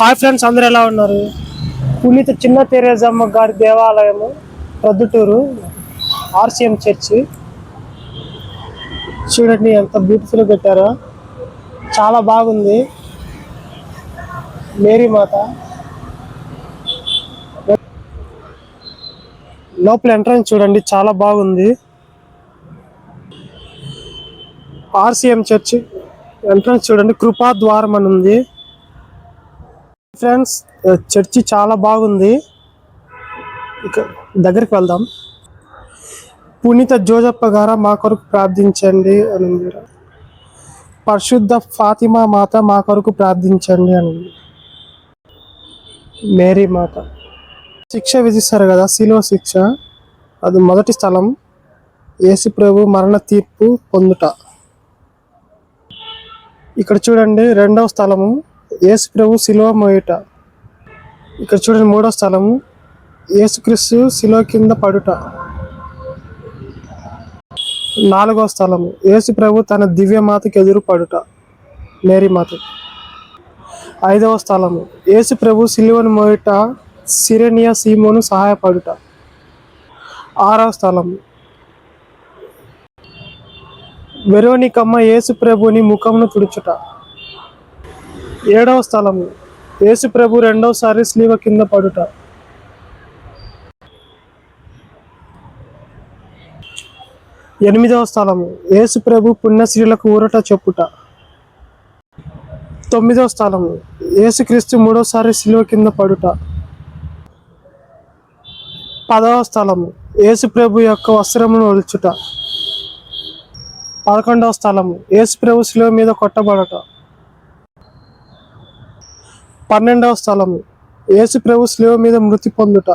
Hi friends అందరు ఎలా ఉన్నారు? పునీత చిన్న తెరేజమ్మ గారి దేవాలయము ప్రొద్దుటూరు ఆర్సిఎం చర్చి. చూడండి ఎంత బ్యూటిఫుల్ పెట్టారో. చాలా బాగుంది. మేరీ మాత. లోపల ఎంట్రన్స్ చూడండి చాలా బాగుంది. ఆర్సిఎం చర్చి ఎంట్రన్స్ చూడండి కృపా ద్వారం అని ఉంది. ఫ్రెండ్స్ చర్చి చాలా బాగుంది. ఇక దగ్గరికి వెళ్దాం. పునీత జోజప్ప గారా మా కొరకు ప్రార్థించండి అని పరిశుద్ధ ఫాతిమా మాత మా కొరకు ప్రార్థించండి అని మేరీ మాత. శిక్ష విధిస్తారు కదా శిలువ శిక్ష. అది మొదటి స్థలం. యేసు ప్రభు మరణ తీర్పు పొందుట. ఇక్కడ చూడండి రెండవ స్థలము. యేసు ప్రభు శిలువ మోయుట ఇక్కడ చూడండి మూడో స్థలము. యేసుక్రీస్తు శిలువ కింద పడుట. నాలుగో స్థలము. యేసు ప్రభు తన దివ్య మాతకి ఎదురు పడుట. మేరీమాత ఐదవ స్థలము. యేసు ప్రభు శిలువను మోయుట సిరెనియా సీమోను సహాయపడుట. ఆరవ స్థలము. వెరోనికమ్మ యేసు ప్రభుని ముఖమును తుడుచుట. ఏడవ స్థలము యేసు ప్రభు రెండవసారి స్లీవ కింద పడుట. ఎనిమిదవ స్థలము యేసు ప్రభు పుణ్యశ్రీలకు ఊరట చెప్పుట. తొమ్మిదవ స్థలము యేసుక్రీస్తు మూడవసారి సిలువ కింద పడుట. పదవ స్థలము యేసు ప్రభు యొక్క వస్త్రమును ఒలుచుట. పదకొండవ స్థలము యేసు ప్రభు శిలువ మీద కొట్టబడట. పన్నెండవ స్థలము. యేసు ప్రభు శిలువ మీద మృతి పొందుట.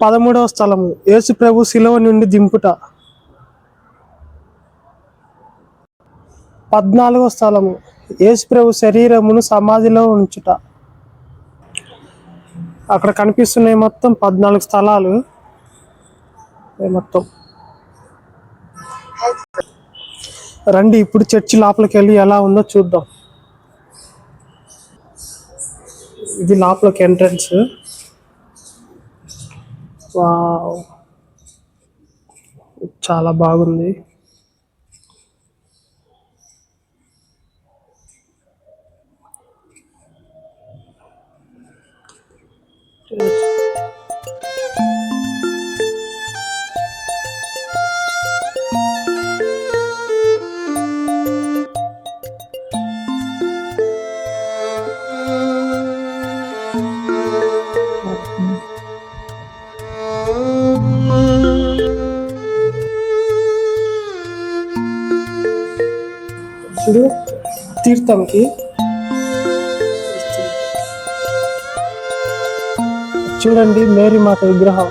పదమూడవ స్థలము. యేసు ప్రభు శిలువ నుండి దింపుట. పద్నాలుగవ స్థలము. యేసు ప్రభు శరీరమును సమాధిలో ఉంచుట. అక్కడ కనిపిస్తున్నాయి మొత్తం పద్నాలుగు స్థలాలు. మొత్తం? రండి ఇప్పుడు చర్చి లోపలికి వెళ్ళి ఎలా ఉందో చూద్దాం. ఇది లోపలికి ఎంట్రన్స్. వావ్. చాలా బాగుంది. చూడు తీర్థంకి. చూడండి మేరీ మాత విగ్రహం.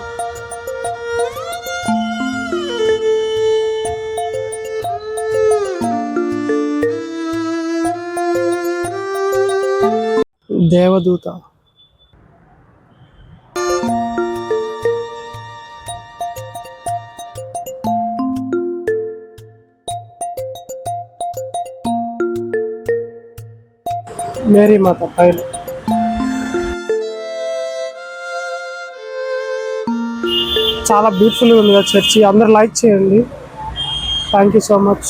దేవదూత. మేరీ మాత పైన. చాలా బ్యూటిఫుల్గా ఉంది కదా చర్చి. అందరు లైక్ చేయండి. Thank you so much